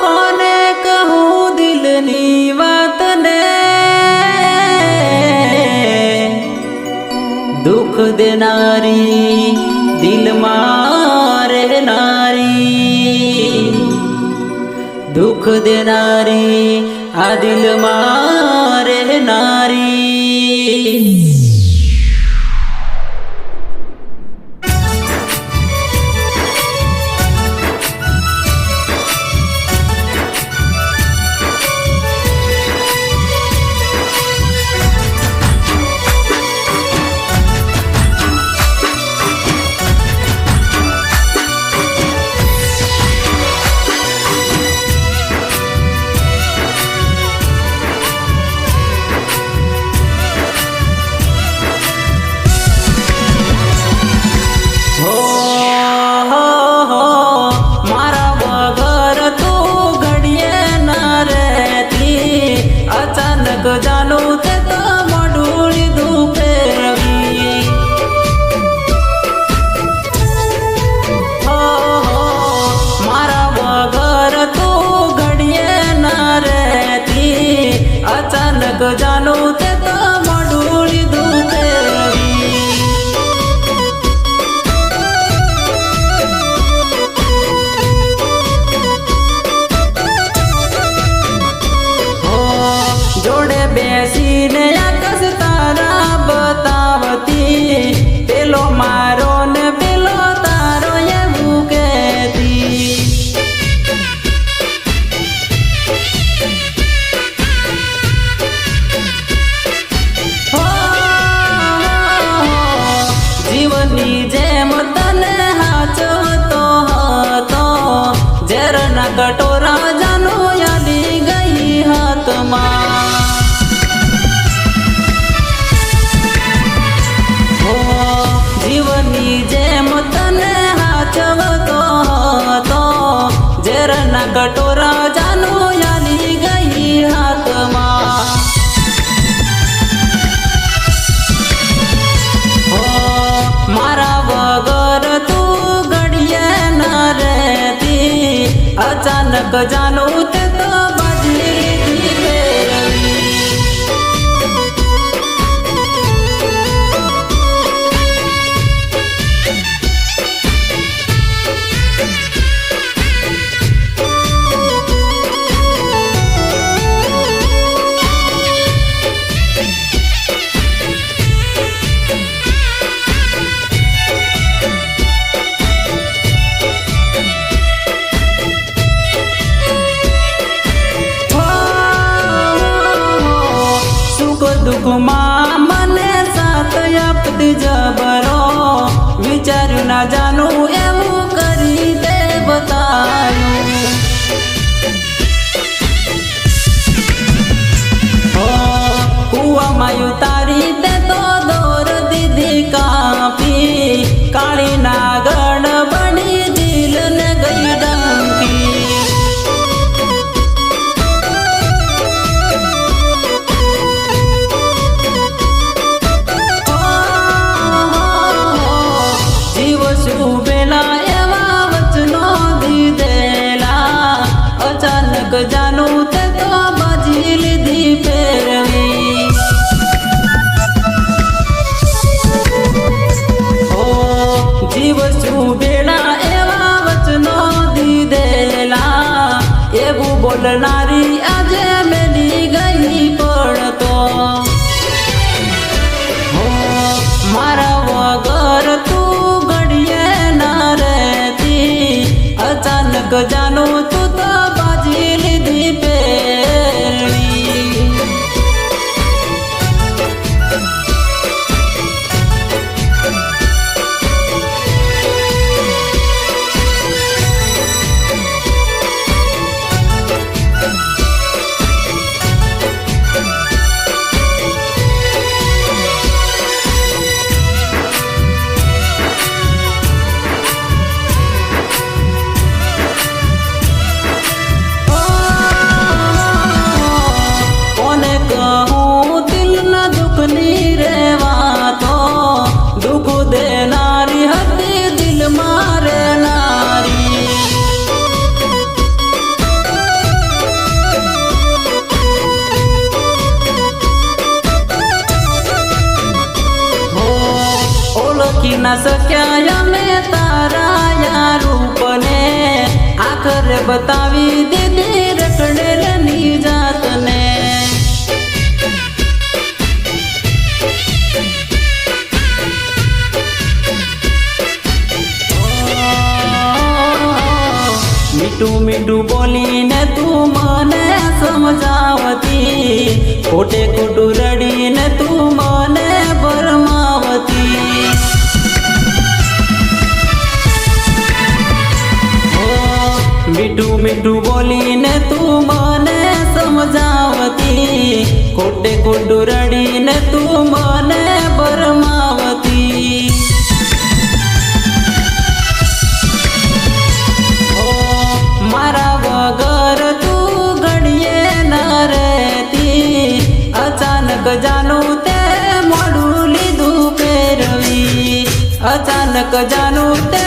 કોને કહું દિલની વાત ને દુઃખ દેનારી દિલમાં રહેનારી. દુઃખ દેનારી આ દિલમાં રહેનારી. અચાનક જાનું ખજાનો My mayuta. કરનારી આજે મેલી ગઈ પણ તો મારા વગર તું ઘડીએ ન રહેતી. અચાનક જા ના શક્યા અમે તારા યા રૂપને આખરે બતાવી દીધી રખડેલની જાતને. મીઠું મીઠું બોલીને તું મને સમજાવતી. ખોટે ખોટું રડીને તું મને ભરમાવતી. મીઠું મીઠું બોલીને તું મને સમજાવતી. ખોટે ખોટું રડીને તું મને બરમાવતી. મારા વગર તું ઘડીએ ન રહેતી. અચાનક જાનું તે મોડું લીધું પહેરવી. અચાનક જાનું તે